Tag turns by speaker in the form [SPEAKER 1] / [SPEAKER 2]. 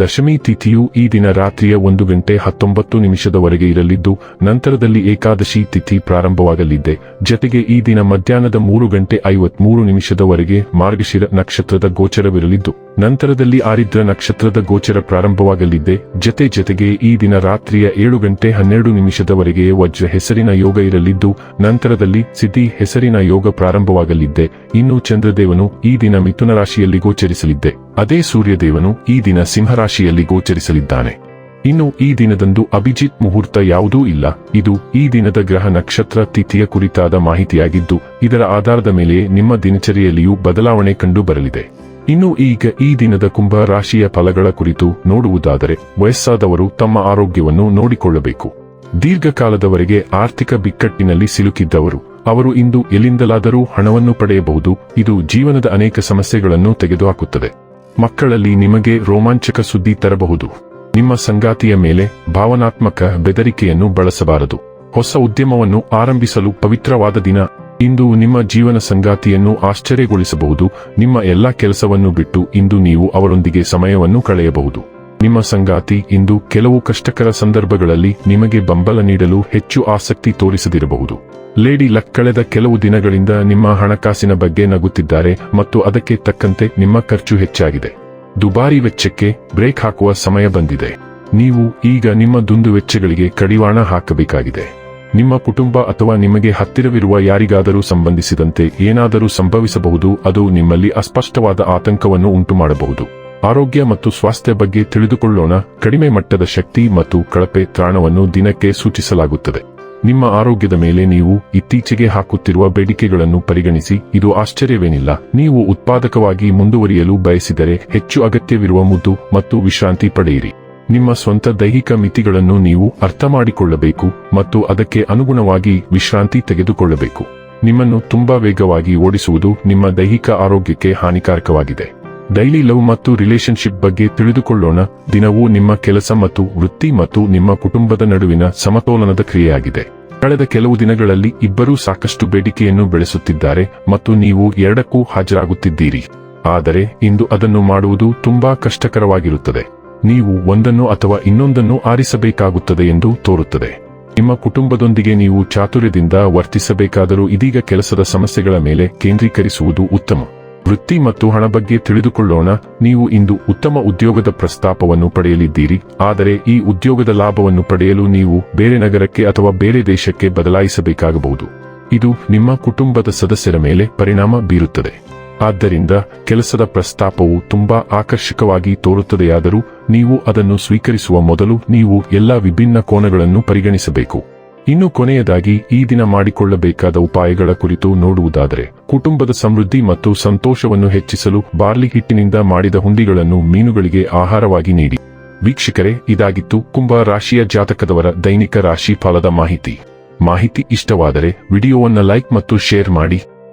[SPEAKER 1] ದಶಮಿ ತಿಥಿಯು ಈ ದಿನ ರಾತ್ರಿಯ ಒಂದು ಗಂಟೆ ಹತ್ತೊಂಬತ್ತು ನಿಮಿಷದವರೆಗೆ ಇರಲಿದ್ದು, ನಂತರದಲ್ಲಿ ಏಕಾದಶಿ ತಿಥಿ ಪ್ರಾರಂಭವಾಗಲಿದೆ. ಜತೆಗೆ ಈ ದಿನ ಮಧ್ಯಾಹ್ನದ ಮೂರು ಗಂಟೆ ಐವತ್ಮೂರು ನಿಮಿಷದವರೆಗೆ ಮಾರ್ಗಶಿರ ನಕ್ಷತ್ರದ ಗೋಚರವಿರಲಿದ್ದು ನಂತರದಲ್ಲಿ ಆರಿದ್ರ ನಕ್ಷತ್ರದ ಗೋಚರ ಪ್ರಾರಂಭವಾಗಲಿದೆ. ಜತೆ ಜತೆಗೆ ಈ ದಿನ ರಾತ್ರಿಯ ಏಳು ಗಂಟೆ ಹನ್ನೆರಡು ನಿಮಿಷದವರೆಗೆ ವಜ್ರ ಹೆಸರಿನ ಯೋಗ ಇರಲಿದ್ದು, ನಂತರದಲ್ಲಿ ಸಿದ್ಧಿ ಹೆಸರಿನ ಯೋಗ ಪ್ರಾರಂಭವಾಗಲಿದ್ದೆ ಇನ್ನು ಚಂದ್ರದೇವನು ಈ ದಿನ ಮಿಥುನ ರಾಶಿಯಲ್ಲಿ ಗೋಚರಿಸಲಿದ್ದೆ. ಅದೇ ಸೂರ್ಯದೇವನು ಈ ದಿನ ಸಿಂಹರಾಶಿಯಲ್ಲಿ ಗೋಚರಿಸಲಿದ್ದಾನೆ. ಇನ್ನು ಈ ದಿನದಂದು ಅಭಿಜಿತ್ ಮುಹೂರ್ತ ಯಾವುದೂ ಇಲ್ಲ. ಇದು ಈ ದಿನದ ಗ್ರಹ ನಕ್ಷತ್ರ ತಿಥಿಯ ಕುರಿತಾದ ಮಾಹಿತಿಯಾಗಿದ್ದು, ಇದರ ಆಧಾರದ ಮೇಲೆ ನಿಮ್ಮ ದಿನಚರಿಯಲ್ಲಿಯೂ ಬದಲಾವಣೆ ಕಂಡು ಬರಲಿದೆ ಇನ್ನು ಈಗ ಈ ದಿನದ ಕುಂಭ ರಾಶಿಯ ಫಲಗಳ ಕುರಿತು ನೋಡುವುದಾದರೆ ವಯಸ್ಸಾದವರು ತಮ್ಮ ಆರೋಗ್ಯವನ್ನು ನೋಡಿಕೊಳ್ಳಬೇಕು. ದೀರ್ಘಕಾಲದವರೆಗೆ ಆರ್ಥಿಕ ಬಿಕ್ಕಟ್ಟಿನಲ್ಲಿ ಸಿಲುಕಿದ್ದವರು, ಅವರು ಇಂದು ಎಲ್ಲಿಂದಲಾದರೂ ಹಣವನ್ನು ಪಡೆಯಬಹುದು, ಇದು ಜೀವನದ ಅನೇಕ ಸಮಸ್ಯೆಗಳನ್ನು ತೆಗೆದುಹಾಕುತ್ತದೆ. ಮಕ್ಕಳಲ್ಲಿ ನಿಮಗೆ ರೋಮಾಂಚಕ ಸುದ್ದಿ ತರಬಹುದು. ನಿಮ್ಮ ಸಂಗಾತಿಯ ಮೇಲೆ ಭಾವನಾತ್ಮಕ ಬೆದರಿಕೆಯನ್ನು ಬಳಸಬಾರದು. ಹೊಸ ಉದ್ಯಮವನ್ನು ಆರಂಭಿಸಲು ಪವಿತ್ರವಾದ ದಿನ. ಇಂದು ನಿಮ್ಮ ಜೀವನ ಸಂಗಾತಿಯನ್ನು ಆಶ್ಚರ್ಯಗೊಳಿಸಬಹುದು, ನಿಮ್ಮ ಎಲ್ಲಾ ಕೆಲಸವನ್ನು ಬಿಟ್ಟು ಇಂದು ನೀವು ಅವರೊಂದಿಗೆ ಸಮಯವನ್ನು ಕಳೆಯಬಹುದು. ನಿಮ್ಮ ಸಂಗಾತಿ ಇಂದು ಕೆಲವು ಕಷ್ಟಕರ ಸಂದರ್ಭಗಳಲ್ಲಿ ನಿಮಗೆ ಬೆಂಬಲ ನೀಡಲು ಹೆಚ್ಚು ಆಸಕ್ತಿ ತೋರಿಸದಿರಬಹುದು. ಲೇಡಿ ಲಕ್ ಕಳೆದ ಕೆಲವು ದಿನಗಳಿಂದ ನಿಮ್ಮ ಹಣಕಾಸಿನ ಬಗ್ಗೆ ನಗುತ್ತಿದ್ದಾರೆ ಮತ್ತು ಅದಕ್ಕೆ ತಕ್ಕಂತೆ ನಿಮ್ಮ ಖರ್ಚು ಹೆಚ್ಚಾಗಿದೆ. ದುಬಾರಿ ವೆಚ್ಚಕ್ಕೆ ಬ್ರೇಕ್ ಹಾಕುವ ಸಮಯ ಬಂದಿದೆ. ನೀವು ಈಗ ನಿಮ್ಮ ದುಂದು ವೆಚ್ಚಗಳಿಗೆ ಕಡಿವಾಣ ಹಾಕಬೇಕಾಗಿದೆ. ನಿಮ್ಮ ಕುಟುಂಬ ಅಥವಾ ನಿಮಗೆ ಹತ್ತಿರವಿರುವ ಯಾರಿಗಾದರೂ ಸಂಬಂಧಿಸಿದಂತೆ ಏನಾದರೂ ಸಂಭವಿಸಬಹುದು, ಅದು ನಿಮ್ಮಲ್ಲಿ ಅಸ್ಪಷ್ಟವಾದ ಆತಂಕವನ್ನು ಉಂಟುಮಾಡಬಹುದು. ಆರೋಗ್ಯ ಮತ್ತು ಸ್ವಾಸ್ಥ್ಯ ಬಗ್ಗೆ ತಿಳಿದುಕೊಳ್ಳೋಣ. ಕಡಿಮೆ ಮಟ್ಟದ ಶಕ್ತಿ ಮತ್ತು ಕಳಪೆ ತ್ರಾಣವನ್ನು ದಿನಕ್ಕೆ ಸೂಚಿಸಲಾಗುತ್ತದೆ. ನಿಮ್ಮ ಆರೋಗ್ಯದ ಮೇಲೆ ನೀವು ಇತ್ತೀಚೆಗೆ ಹಾಕುತ್ತಿರುವ ಬೇಡಿಕೆಗಳನ್ನು ಪರಿಗಣಿಸಿ, ಇದು ಆಶ್ಚರ್ಯವೇನಿಲ್ಲ. ನೀವು ಉತ್ಪಾದಕವಾಗಿ ಮುಂದುವರಿಯಲು ಬಯಸಿದರೆ ಹೆಚ್ಚು ಅಗತ್ಯವಿರುವ ಮುದ್ದು ಮತ್ತು ವಿಶ್ರಾಂತಿ ಪಡೆಯಿರಿ. ನಿಮ್ಮ ಸ್ವಂತ ದೈಹಿಕ ಮಿತಿಗಳನ್ನು ನೀವು ಅರ್ಥ ಮಾಡಿಕೊಳ್ಳಬೇಕು ಮತ್ತು ಅದಕ್ಕೆ ಅನುಗುಣವಾಗಿ ವಿಶ್ರಾಂತಿ ತೆಗೆದುಕೊಳ್ಳಬೇಕು. ನಿಮ್ಮನ್ನು ತುಂಬಾ ವೇಗವಾಗಿ ಓಡಿಸುವುದು ನಿಮ್ಮ ದೈಹಿಕ ಆರೋಗ್ಯಕ್ಕೆ ಹಾನಿಕಾರಕವಾಗಿದೆ. ಡೈಲಿ ಲವ್ ಮತ್ತು ರಿಲೇಶನ್ಶಿಪ್ ಬಗ್ಗೆ ತಿಳಿದುಕೊಳ್ಳೋಣ, ದಿನವೂ ನಿಮ್ಮ ಕೆಲಸ ಮತ್ತು ವೃತ್ತಿ ಮತ್ತು ನಿಮ್ಮ ಕುಟುಂಬದ ನಡುವಿನ ಸಮತೋಲನದ ಕ್ರಿಯೆಯಾಗಿದೆ. ಕಳೆದ ಕೆಲವು ದಿನಗಳಲ್ಲಿ ಇಬ್ಬರೂ ಸಾಕಷ್ಟು ಬೇಡಿಕೆಯನ್ನು ಬೆಳೆಸುತ್ತಿದ್ದಾರೆ ಮತ್ತು ನೀವು ಎರಡಕ್ಕೂ ಹಾಜರಾಗುತ್ತಿದ್ದೀರಿ. ಆದರೆ ಇಂದು ಅದನ್ನು ಮಾಡುವುದು ತುಂಬಾ ಕಷ್ಟಕರವಾಗಿರುತ್ತದೆ. ನೀವು ಒಂದನ್ನು ಅಥವಾ ಇನ್ನೊಂದನ್ನು ಆರಿಸಬೇಕಾಗುತ್ತದೆ ಎಂದು ತೋರುತ್ತದೆ. ನಿಮ್ಮ ಕುಟುಂಬದೊಂದಿಗೆ ನೀವು ಚಾತುರ್ಯದಿಂದ ವರ್ತಿಸಬೇಕಾದರೂ ಇದೀಗ ಕೆಲಸದ ಸಮಸ್ಯೆಗಳ ಮೇಲೆ ಕೇಂದ್ರೀಕರಿಸುವುದು ಉತ್ತಮ. ವೃತ್ತಿ ಮತ್ತು ಹಣ ಬಗ್ಗೆ ತಿಳಿದುಕೊಳ್ಳೋಣ. ನೀವು ಇಂದು ಉತ್ತಮ ಉದ್ಯೋಗದ ಪ್ರಸ್ತಾಪವನ್ನು ಪಡೆಯಲಿದ್ದೀರಿ. ಆದರೆ ಈ ಉದ್ಯೋಗದ ಲಾಭವನ್ನು ಪಡೆಯಲು ನೀವು ಬೇರೆ ನಗರಕ್ಕೆ ಅಥವಾ ಬೇರೆ ದೇಶಕ್ಕೆ ಬದಲಾಯಿಸಬೇಕಾಗಬಹುದು. ಇದು ನಿಮ್ಮ ಕುಟುಂಬದ ಸದಸ್ಯರ ಮೇಲೆ ಪರಿಣಾಮ ಬೀರುತ್ತದೆ. ಆದ್ದರಿಂದ ಕೆಲಸದ ಪ್ರಸ್ತಾಪವು ತುಂಬಾ ಆಕರ್ಷಕವಾಗಿ ತೋರುತ್ತದೆಯಾದರೂ ನೀವು ಅದನ್ನು ಸ್ವೀಕರಿಸುವ ಮೊದಲು ನೀವು ಎಲ್ಲಾ ವಿಭಿನ್ನ ಕೋನಗಳನ್ನು ಪರಿಗಣಿಸಬೇಕು. ಇನ್ನು ಕೊನೆಯದಾಗಿ ಈ ದಿನ ಮಾಡಿಕೊಳ್ಳಬೇಕಾದ ಉಪಾಯಗಳ ಕುರಿತು ನೋಡುವುದಾದರೆ, ಕುಟುಂಬದ ಸಮೃದ್ಧಿ ಮತ್ತು ಸಂತೋಷವನ್ನು ಹೆಚ್ಚಿಸಲು ಬಾರ್ಲಿ ಹಿಟ್ಟಿನಿಂದ ಮಾಡಿದ ಹುಂಡಿಗಳನ್ನು ಮೀನುಗಳಿಗೆ ಆಹಾರವಾಗಿ ನೀಡಿ. ವೀಕ್ಷಕರೇ, ಇದಾಗಿತ್ತು ಕುಂಭ ರಾಶಿಯ ಜಾತಕದವರ ದೈನಿಕ ರಾಶಿ ಫಲದ ಮಾಹಿತಿ. ಮಾಹಿತಿ ಇಷ್ಟವಾದರೆ ವಿಡಿಯೋವನ್ನು ಲೈಕ್ ಮತ್ತು ಶೇರ್ ಮಾಡಿ.